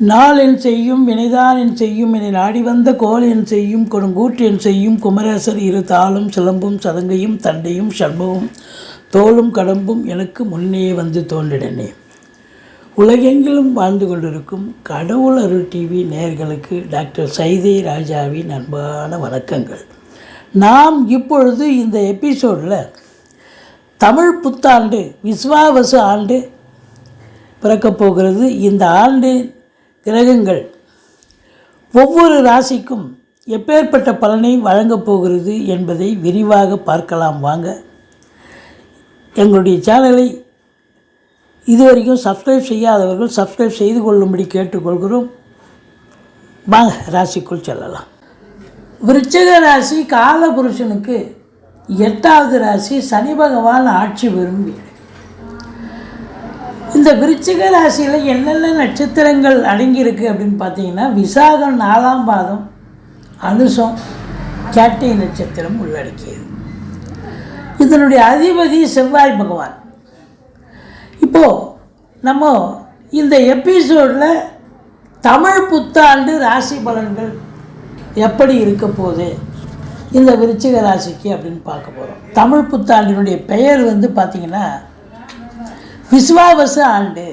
நாளென் செய்யும் வினைதானென் செய்யும் என நாடி வந்த கோலென் செய்யும் கொடுங்கூற்றென் செய்யும் குமரேசர் இரு தாளும் சிலம்பும் சதங்கையும் தண்டையும் சண்பவும் தோளும் கடம்பும் எனக்கு முன்னே வந்து தோன்றிடனே. உலகெங்கிலும் வாழ்ந்து கொண்டிருக்கும் கடவுள் அருள் டிவி நேயர்களுக்கு டாக்டர் சைதே ராஜாவின் அன்பான வணக்கங்கள். நாம் இப்பொழுது இந்த எபிசோடில் தமிழ் புத்தாண்டு விஸ்வாவசு ஆண்டு பிறக்கப் போகிறது. இந்த ஆண்டு கிரகங்கள். ஒவ்வொரு ராசிக்கும் எப்பேற்பட்ட பலனை வழங்கப் போகிறது என்பதை விரிவாக பார்க்கலாம் வாங்க. எங்களுடைய சேனலை இதுவரைக்கும் சப்ஸ்கிரைப் செய்யாதவர்கள் சப்ஸ்கிரைப் செய்து கொள்ளும்படி கேட்டுக்கொள்கிறோம். வாங்க ராசிக்குள் செல்லலாம். விருச்சிக ராசி காலபுருஷனுக்கு எட்டாவது ராசி சனி பகவான் ஆட்சி விரும்பி இந்த விருச்சிக ராசியில் என்னென்ன நட்சத்திரங்கள் அடங்கியிருக்கு அப்படின்னு பார்த்தீங்கன்னா விசாகம் நாலாம் பாதம் அனுசம் கேட்டை நட்சத்திரம் உள்ளடக்கியது. இதனுடைய அதிபதி செவ்வாய் பகவான். இப்போது நம்ம இந்த எபிசோடில் தமிழ் புத்தாண்டு ராசி பலன்கள் எப்படி இருக்க போகுது? இந்த விருச்சிக ராசிக்கு அப்படின்னு பார்க்க போகிறோம் தமிழ் புத்தாண்டினுடைய பெயர் வந்து பார்த்திங்கன்னா விஸ்வாவச ஆண்டு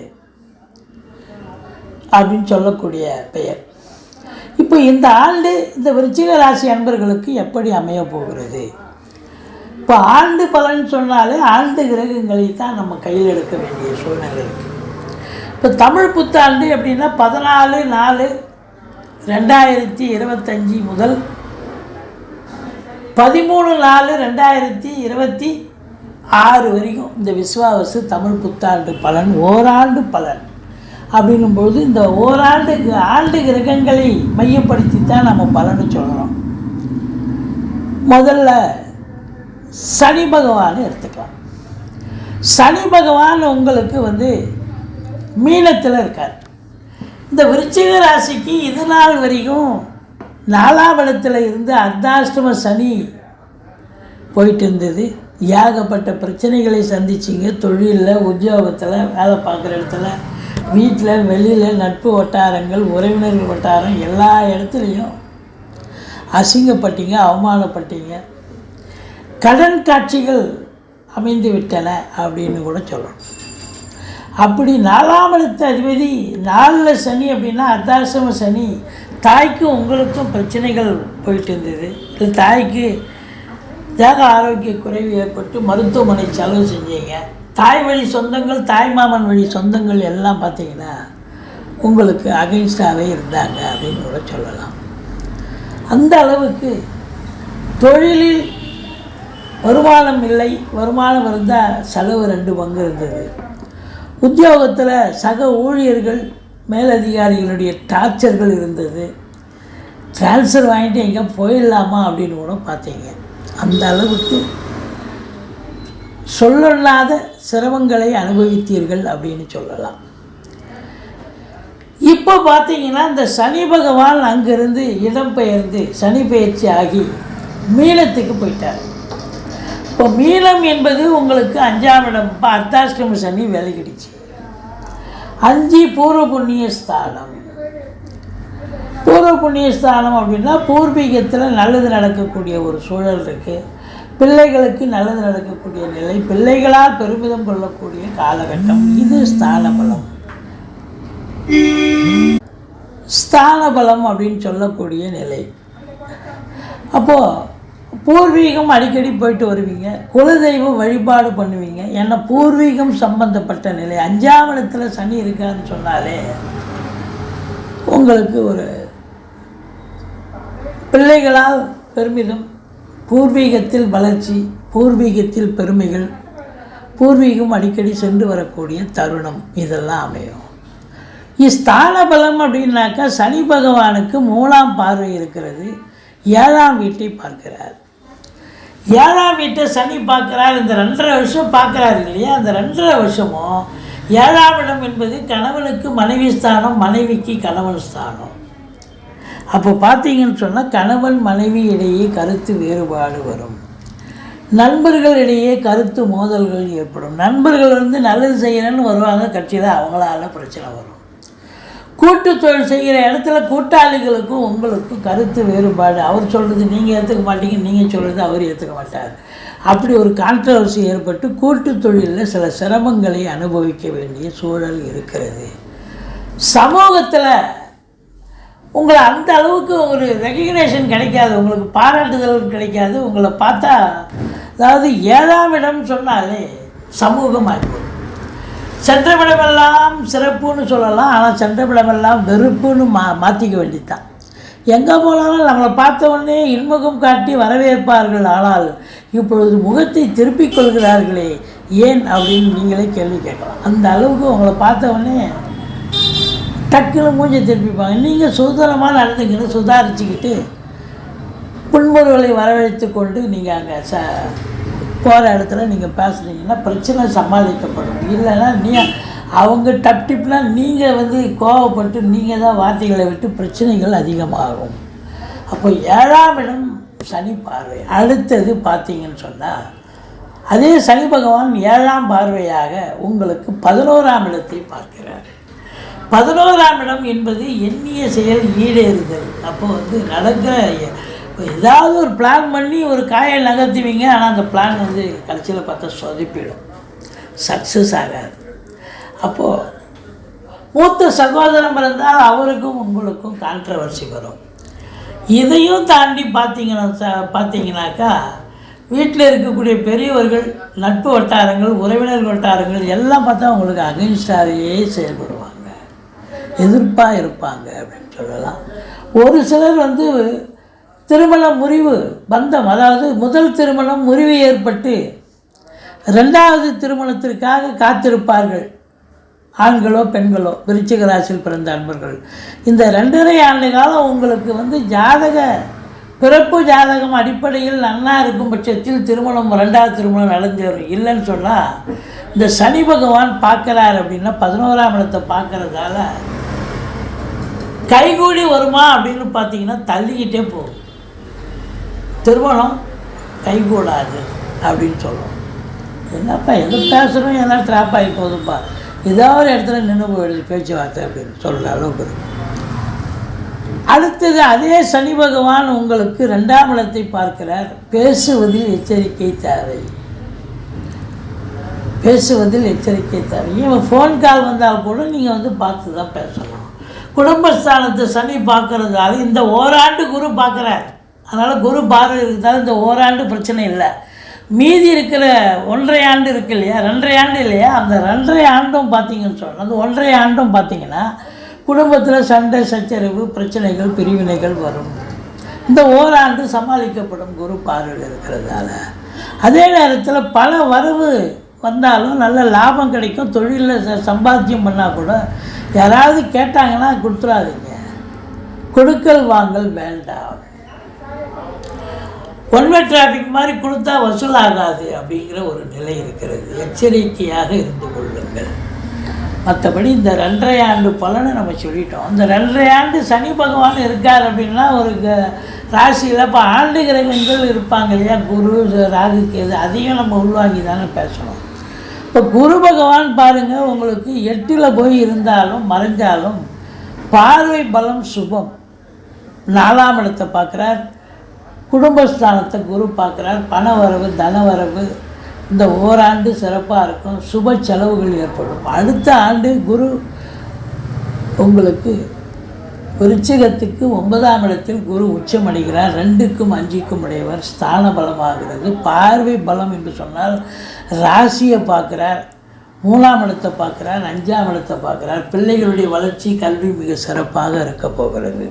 அப்படின்னு சொல்லக்கூடிய பெயர். இப்போ இந்த ஆண்டு இந்த விருச்சிக ராசி அன்பர்களுக்கு எப்படி அமைய போகிறது? இப்போ ஆண்டு பலன் சொன்னாலே ஆண்டு கிரகங்களை தான் நம்ம கையில் எடுக்க வேண்டிய சூழ்நிலை இருக்குது இப்போ தமிழ் புத்தாண்டு அப்படின்னா பதினாலு நாலு ரெண்டாயிரத்தி இருபத்தஞ்சி முதல் பதிமூணு நாலு ரெண்டாயிரத்தி இருபத்தி ஆறு வரைக்கும் இந்த விஸ்வாவசு தமிழ் புத்தாண்டு பலன் ஓராண்டு பலன். அப்படின்னும்போது இந்த ஓராண்டு ஆண்டு கிரகங்களை மையப்படுத்தி தான் நம்ம பலனை சொல்கிறோம் முதல்ல சனி பகவான் எடுத்துக்கலாம். சனி பகவான் உங்களுக்கு வந்து மீனத்தில் இருக்கார். இந்த விருச்சிக ராசிக்கு இது நாள் வரைக்கும் நாலாம் இடத்துல இருந்து அர்த்தாஷ்டம சனி போயிட்டு இருந்தது. ஏகப்பட்ட பிரச்சனைகளை சந்திச்சிங்க. தொழிலில் உத்தியோகத்தில் வேலை பார்க்குற இடத்துல வீட்டில் வெளியில் நட்பு வட்டாரங்கள் உறவினர்கள் வட்டாரம் எல்லா இடத்துலையும் அசிங்கப்பட்டீங்க அவமானப்பட்டீங்க. கடன் காட்சிகள் அமைந்து விட்டன அப்படின்னு கூட சொல்லணும். அப்படி நாலாம் இடத்து அதிபதி நாலில் சனி அப்படின்னா அர்த்தாசிரம சனி. தாய்க்கும் உங்களுக்கும் பிரச்சனைகள் போயிட்டு இருந்தது. இல்லை தாய்க்கு தேக ஆரோக்கிய குறைவு ஏற்பட்டு மருத்துவமனை செலவு செஞ்சீங்க. தாய் வழி சொந்தங்கள் தாய்மாமன் வழி சொந்தங்கள் எல்லாம் பார்த்தீங்கன்னா உங்களுக்கு அகைன்ஸ்டாகவே இருந்தாங்க அப்படின்னு கூட சொல்லலாம். அந்த அளவுக்கு தொழிலில் வருமானம் இல்லை. வருமானம் இருந்தால் செலவு ரெண்டு பங்கு இருந்தது. உத்தியோகத்தில் சக ஊழியர்கள் மேலதிகாரிகளுடைய டார்ச்சர்கள் இருந்தது. டிரான்ஸ்ஃபர் வாங்கிட்டு எங்கே போயிடலாமா அப்படின்னு கூட பார்த்தீங்க. அந்த அளவுக்கு சொல்லலாத சிரமங்களை அனுபவித்தீர்கள் அப்படின்னு சொல்லலாம். இப்போ பார்த்தீங்கன்னா இந்த சனி பகவான் அங்கிருந்து இடம்பெயர்ந்து சனி பயிற்சி ஆகி மீனத்துக்கு போயிட்டார். இப்போ மீனம் என்பது உங்களுக்கு அஞ்சாம் இடம் இப்போ அர்த்தாஷ்டம சனி விலகிடுச்சு. அஞ்சு பூர்வ புண்ணிய ஸ்தானம். பூர்வ புண்ணியஸ்தானம் அப்படின்னா பூர்வீகத்தில் நல்லது நடக்கக்கூடிய ஒரு சூழல் இருக்குது பிள்ளைகளுக்கு நல்லது நடக்கக்கூடிய நிலை பிள்ளைகளால் பெருமிதம் கொள்ளக்கூடிய காலகட்டம். இது ஸ்தான பலம் ஸ்தான பலம் அப்படின்னு சொல்லக்கூடிய நிலை. அப்போது பூர்வீகம் அடிக்கடி போயிட்டு வருவீங்க. குலதெய்வம் வழிபாடு பண்ணுவீங்க. ஏன்னா பூர்வீகம் சம்பந்தப்பட்ட நிலை. அஞ்சாவணத்தில் சனி இருக்கான்னு சொன்னாலே உங்களுக்கு ஒரு பிள்ளைகளால் பெருமிதம். பூர்வீகத்தில் வளர்ச்சி பூர்வீகத்தில் பெருமைகள் பூர்வீகம் அடிக்கடி சென்று வரக்கூடிய தருணம் இதெல்லாம் அமையும். ஸ்தான பலம் அப்படின்னாக்கா சனி பகவானுக்கு மூணாம் பார்வை இருக்கிறது. ஏழாம் வீட்டை பார்க்கிறார். ஏழாம் வீட்டை சனி பார்க்குறார். இந்த ரெண்டரை வருஷம் பார்க்குறாரு இல்லையா? அந்த ரெண்டரை வருஷமும் ஏழாம் இடம் என்பது கணவனுக்கு மனைவி ஸ்தானம் மனைவிக்கு கணவன் ஸ்தானம். அப்போ பார்த்தீங்கன்னு சொன்னால் கணவன் மனைவி இடையே கருத்து வேறுபாடு வரும். நண்பர்களிடையே கருத்து மோதல்கள் ஏற்படும். நண்பர்கள் வந்து நல்லது செய்யணும்னு வருவாங்க கட்சியில் அவங்களால பிரச்சனை வரும். கூட்டு தொழில் செய்கிற இடத்துல கூட்டாளிகளுக்கும் உங்களுக்கும் கருத்து வேறுபாடு. அவர் சொல்கிறது நீங்கள் ஏற்றுக்க மாட்டீங்க நீங்கள் சொல்கிறது அவர் ஏற்றுக்க மாட்டார். அப்படி ஒரு கான்ட்ரவர்சி ஏற்பட்டு கூட்டு தொழிலில் சில சிரமங்களை அனுபவிக்க வேண்டிய சூழல் இருக்கிறது. சமூகத்தில் உங்களை அந்த அளவுக்கு ஒரு ரெகக்னேஷன் கிடைக்காது உங்களுக்கு பாராட்டுதல் கிடைக்காது. உங்களை பார்த்தா அதாவது ஏழாம் சொன்னாலே சமூகமாக இருக்கும் சென்றவிடமெல்லாம் சிறப்புன்னு சொல்லலாம் ஆனால் சென்றவிடமெல்லாம் வெறுப்புன்னு மா மாற்றிக்க வேண்டியதுதான். எங்கே போனாலும் நம்மளை பார்த்தவொடனே இன்முகம் காட்டி வரவேற்பார்கள். ஆனால் இப்பொழுது முகத்தை திருப்பிக் கொள்கிறார்களே ஏன் அப்படின்னு நீங்களே கேள்வி கேட்கலாம். அந்த அளவுக்கு உங்களை பார்த்தவொடனே டக்குன்னு மூஞ்சை திருப்பிப்பாங்க. நீங்கள் சுதந்திரமாக நடந்துக்கிட்டு சுதாரிச்சுக்கிட்டு புன்முறுகளை வரவழைத்து கொண்டு நீங்கள் அங்கே ச போகிற இடத்துல நீங்கள் பேசுனீங்கன்னா பிரச்சனை சமாளிக்கப்படும். இல்லைன்னா நீ அவங்க டப் டிப்னா நீங்கள் வந்து கோவப்பட்டு நீங்கள் தான் வார்த்தைகளை விட்டு பிரச்சனைகள் அதிகமாகும். அப்போ ஏழாம் இடம் சனி பார்வை. அடுத்தது பார்த்தீங்கன்னு சொன்னால் அதே சனி பகவான் ஏழாம் பார்வையாக உங்களுக்கு பதினோராம் இடத்தை பார்க்கிறார். பதினோராம் இடம் என்பது எண்ணிய செயல் ஈடேறுதல். அப்போ வந்து நடக்கிற ஏதாவது ஒரு பிளான் பண்ணி ஒரு காயை நகர்த்துவீங்க ஆனால் அந்த பிளான் வந்து கடைசியில் பார்த்தா சொதப்பிடும் சக்ஸஸ் ஆகாது. அப்போது மூத்த சகோதரம் இருந்தால் அவருக்கும் உங்களுக்கும் கான்ட்ரவர்சி வரும். இதையும் தாண்டி பார்த்தீங்கன்னா பார்த்தீங்கன்னாக்கா வீட்டில் இருக்கக்கூடிய பெரியவர்கள் நட்பு வட்டாரங்கள் உறவினர் வட்டாரங்கள் எல்லாம் பார்த்தா உங்களுக்கு அகைன்ஸ்டாகவே செயல்படுவாங்க. எதிர்ப்பாக இருப்பாங்க அப்படின்னு சொல்லலாம். ஒரு சிலர் வந்து திருமண முறிவு பந்தம் அதாவது முதல் திருமணம் முறிவு ஏற்பட்டு ரெண்டாவது திருமணத்திற்காக காத்திருப்பார்கள். ஆண்களோ பெண்களோ விருச்சிக ராசியில் பிறந்த அன்பர்கள். இந்த ரெண்டரை ஆண்டு காலம் உங்களுக்கு வந்து ஜாதக பிறப்பு ஜாதகம் அடிப்படையில் நன்னா இருக்கும் பட்சத்தில் திருமணம் ரெண்டாவது திருமணம் நடந்து வரும் இல்லைன்னு சொன்னால் இந்த சனி பகவான் பார்க்குறார் அப்படின்னா பதினோராம் இடத்தை பார்க்குறதால கைகூடி வருமா அப்படின்னு பார்த்தீங்கன்னா தள்ளிக்கிட்டே போகும். திருமணம் கைகூடாது அப்படின்னு சொல்லுவோம். என்னப்பா எது பேசுகிறோம் என்ன ட்ராப் ஆகி போதும்ப்பா ஏதாவது ஒரு இடத்துல நின்று போயிடுது பேச்சுவார்த்தை அப்படின்னு சொல்கிற அளவுக்கு இருக்கும் அடுத்தது அதே சனி பகவான் உங்களுக்கு ரெண்டாம் இடத்தை பார்க்கிறார். பேசுவதில் எச்சரிக்கை தேவை. பேசுவதில் எச்சரிக்கை தேவை. இவன் ஃபோன் கால் வந்தால் கூட நீங்கள் வந்து பார்த்து தான் பேசணும். குடும்பஸ்தானத்தை சனி பார்க்கறதால இந்த ஓராண்டு குரு பார்க்குறார். அதனால் குரு பார்வை இருக்கிறதால இந்த ஓராண்டு பிரச்சனை இல்லை. மீதி இருக்கிற ஒன்றரை ஆண்டு இருக்கு இல்லையா? ரெண்டரை ஆண்டு இல்லையா? அந்த ரெண்டரை ஆண்டும் பார்த்தீங்கன்னு சொன்னால் அந்த ஒன்றரை ஆண்டும் பார்த்தீங்கன்னா குடும்பத்தில் சண்டை சச்சரவு பிரச்சனைகள் பிரிவினைகள் வரும். இந்த ஓராண்டு சமாளிக்கப்படும் குரு பார்வையில் இருக்கிறதால. அதே நேரத்தில் பல வரவு வந்தாலும் நல்ல லாபம் கிடைக்கும். தொழிலில் ச- சம்பாத்தியம் பண்ணால் கூட யாராவது கேட்டாங்கன்னா கொடுத்துடாதீங்க கொடுக்கல் வாங்கல் வேண்டாம். ஒன்வே டிராஃபிக் மாதிரி கொடுத்தா வசூலாகாது அப்படிங்கிற ஒரு நிலை இருக்கிறது. எச்சரிக்கையாக இருந்து கொள்ளுங்கள். மற்றபடி இந்த ரெண்டரை ஆண்டு பலனை நம்ம சொல்லிட்டோம். இந்த ரெண்டரை ஆண்டு சனி பகவான் இருக்கார் அப்படின்னா ஒரு க- ராசியில் இப்போ ஆண்டு கிரகங்கள் இருப்பாங்க இல்லையா? குரு ராகு கேது அதையும் நம்ம உள்வாங்கி தானே பேசணும். இப்போ குரு பகவான் பாருங்கள் உங்களுக்கு எட்டில் போய் இருந்தாலும் மறைஞ்சாலும் பார்வை பலம் சுபம். நாலாம் இடத்தை பார்க்குறார் குடும்பஸ்தானத்தை குரு பார்க்குறார் பண வரவு தன வரவு இந்த ஓராண்டு சிறப்பாக இருக்கும் சுப செலவுகள் ஏற்படும். அடுத்த ஆண்டு குரு உங்களுக்கு விருச்சிகத்துக்கு ஒன்பதாம் இடத்தில் குரு உச்சமடைகிறார். ரெண்டுக்கும் அஞ்சுக்கும் உடையவர் ஸ்தான பலமாகிறது. பார்வை பலம் என்று சொன்னால் ராசியை பார்க்குறார். மூணாம் இடத்தை பார்க்குறார். அஞ்சாம் இடத்தை பார்க்குறார். பிள்ளைகளுடைய வளர்ச்சி கல்வி மிக சிறப்பாக இருக்க போகிறது.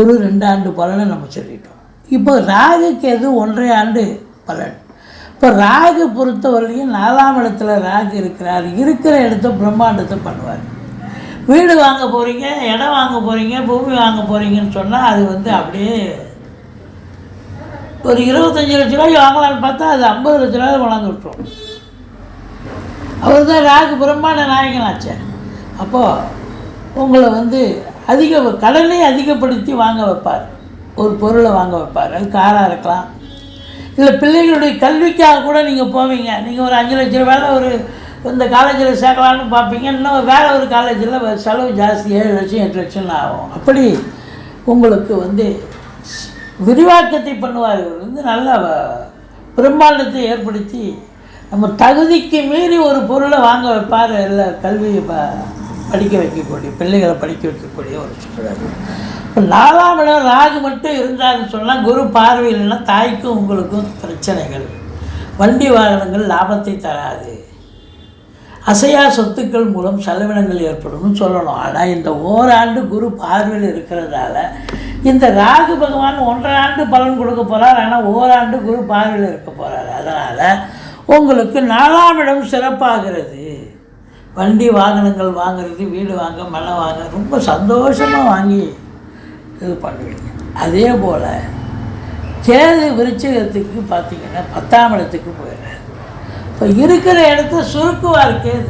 ஒரு ரெண்டு ஆண்டு பலனை நம்ம சொல்லிட்டோம். இப்போ ராகுக்கு எது ஒன்றரை ஆண்டு பலன். இப்போ ராகு பொறுத்தவரையும் நாலாம் இடத்துல ராகு இருக்கிறார். இருக்கிற இடத்த பிரம்மாண்டத்தை பண்ணுவார். வீடு வாங்க போகிறீங்க இடம் வாங்க போகிறீங்க பூமி வாங்க போகிறீங்கன்னு சொன்னால் அது வந்து அப்படியே ஒரு இருபத்தஞ்சி லட்ச ரூபாய்க்கு வாங்கலாம்னு பார்த்தா அது ஐம்பது லட்ச ரூபாய் வளர்ந்து விட்டுரும். அவர் தான் ராகு பிரம்மாண்ட நாயகனாச்சே அப்போது உங்களை வந்து அதிக கடனை அதிகப்படுத்தி வாங்க வைப்பார். ஒரு பொருளை வாங்க வைப்பார். அது காராக இருக்கலாம். இல்லை பிள்ளைகளுடைய கல்விக்காக கூட நீங்கள் போவீங்க. நீங்கள் ஒரு அஞ்சு லட்ச ரூபாயில் ஒரு இந்த காலேஜில் சேர்க்கலான்னு பார்ப்பீங்க. இன்னும் வேறு ஒரு காலேஜில் செலவு ஜாஸ்தி ஏழு லட்சம் எட்டு லட்சம் ஆகும். அப்படி உங்களுக்கு வந்து விரிவாக்கத்தை பண்ணுவார். இவர் வந்து நல்ல பிரம்மாண்டத்தை ஏற்படுத்தி நம்ம தகுதிக்கு மீறி ஒரு பொருளை வாங்க வைப்பார். இல்லை கல்வியை ப படிக்க வைக்கக்கூடிய பிள்ளைகளை படிக்க வைக்கக்கூடிய ஒரு சூழல். இப்போ நாலாம் இடம் ராகு மட்டும் இருந்தாருன்னு சொன்னால் குரு பார்வையில்னா தாய்க்கும் உங்களுக்கும் பிரச்சனைகள். வண்டி வாகனங்கள் லாபத்தை தராது. அசையா சொத்துக்கள் மூலம் செலவினங்கள் ஏற்படும்னு சொல்லணும். ஆனால் இந்த ஓராண்டு குரு பார்வையில் இருக்கிறதால இந்த ராகு பகவான் ஒன்றரை ஆண்டு பலன் கொடுக்க போகிறார் ஆனால் ஓராண்டு குரு பார்வையில் இருக்க போகிறார் அதனால் உங்களுக்கு நாலாம் இடம் சிறப்பாகிறது. வண்டி வாகனங்கள் வாங்குறது வீடு வாங்க மனை வாங்க ரொம்ப சந்தோஷமாக வாங்கி இது பண்ணுவீங்க. அதே போல் கேது விருச்சகத்துக்கு பார்த்தீங்கன்னா பத்தாம் இடத்துக்கு போயிடுறாரு. இப்போ இருக்கிற இடத்த சுருக்குவார் கேது.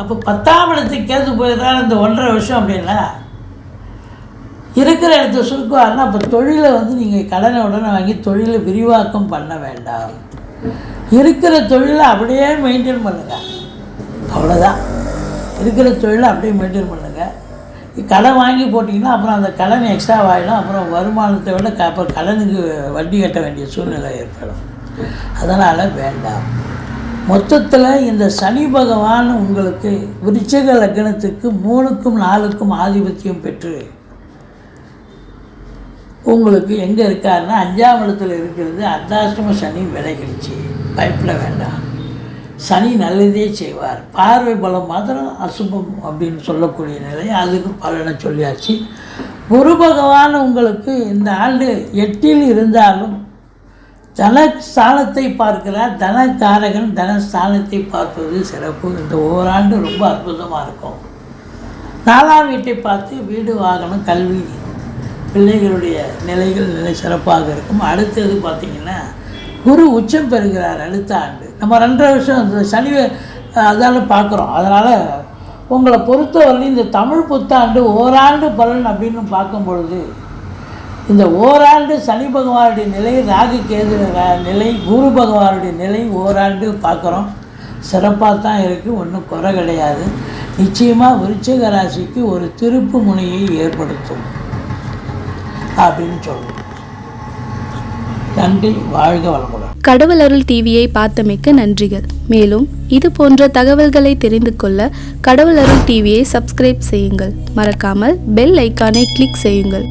அப்போ பத்தாம் இடத்துக்கு கேது போயிடுறாரு இந்த ஒன்றரை வருஷம் அப்படின்னா? இருக்கிற இடத்த சுருக்குவார்னா அப்போ தொழிலை வந்து நீங்கள் கடனை உடனே வாங்கி தொழிலை விரிவாக்கம் பண்ண வேண்டாம். இருக்கிற தொழிலை அப்படியே மெயின்டைன் பண்ணுங்கள் அவ்வளோதான் இருக்கிற தொழிலை அப்படியே மெயின்டைன் பண்ணுங்கள் கடன் வாங்கி போட்டிங்கன்னா அப்புறம் அந்த கடன் எக்ஸ்ட்ரா ஆகிடும் அப்புறம் வருமானத்தை விட க அப்புறம் கடனுக்கு வட்டி கட்ட வேண்டிய சூழ்நிலை ஏற்படும். அதனால் வேண்டாம். மொத்தத்தில் இந்த சனி பகவான் உங்களுக்கு விருச்சக லக்னத்துக்கு மூணுக்கும் நாலுக்கும் ஆதிபத்தியம் பெற்று உங்களுக்கு எங்கே இருக்காருன்னா அஞ்சாம் இடத்துல இருக்கிறது அர்த்தாசிரம சனி விலகிடுச்சு. பயப்பட வேண்டாம். சனி நல்லதே செய்வார். பார்வை பலம் மாத்திரம் அசுபம் அப்படின்னு சொல்லக்கூடிய நிலை அதுக்கு பலனை சொல்லியாச்சு. குரு பகவான் உங்களுக்கு இந்த ஆண்டு எட்டில் இருந்தாலும் தனஸ்தானத்தை பார்க்கிறார். தனக்காரகன் தனஸ்தானத்தை பார்ப்பது சிறப்பு. இந்த ஓராண்டு ரொம்ப அற்புதமாக இருக்கும். நாலாம் வீட்டை பார்த்து வீடு வாகனம் கல்வி பிள்ளைகளுடைய நிலைகள் நிலை சிறப்பாக இருக்கும். அடுத்தது பார்த்திங்கன்னா குரு உச்சம் பெறுகிறார் அடுத்த ஆண்டு. நம்ம ரெண்டரை வருஷம் இந்த சனி அதால் பார்க்குறோம். அதனால் உங்களை பொறுத்தவரையிலும் இந்த தமிழ் புத்தாண்டு ஓராண்டு பலன் அப்படின்னு பார்க்கும் பொழுது இந்த ஓராண்டு சனி பகவானுடைய நிலை ராகு கேது நிலை குரு பகவானுடைய நிலை ஓராண்டு பார்க்குறோம். சிறப்பாக தான் இருக்குது ஒன்றும் குறை கிடையாது. நிச்சயமாக விருச்சிக ராசிக்கு ஒரு திருப்பு முனையை ஏற்படுத்தும் அப்படின்னு சொல்லுவோம் நன்றி வாழ்க வளமுடன். கடவுள் அருள் டிவியை பார்த்தமைக்க நன்றிகள். மேலும் இது போன்ற தகவல்களை தெரிந்து கொள்ள கடவுள் அருள் டிவியை சப்ஸ்கிரைப் செய்யுங்கள். மறக்காமல் பெல் ஐக்கானை கிளிக் செய்யுங்கள்.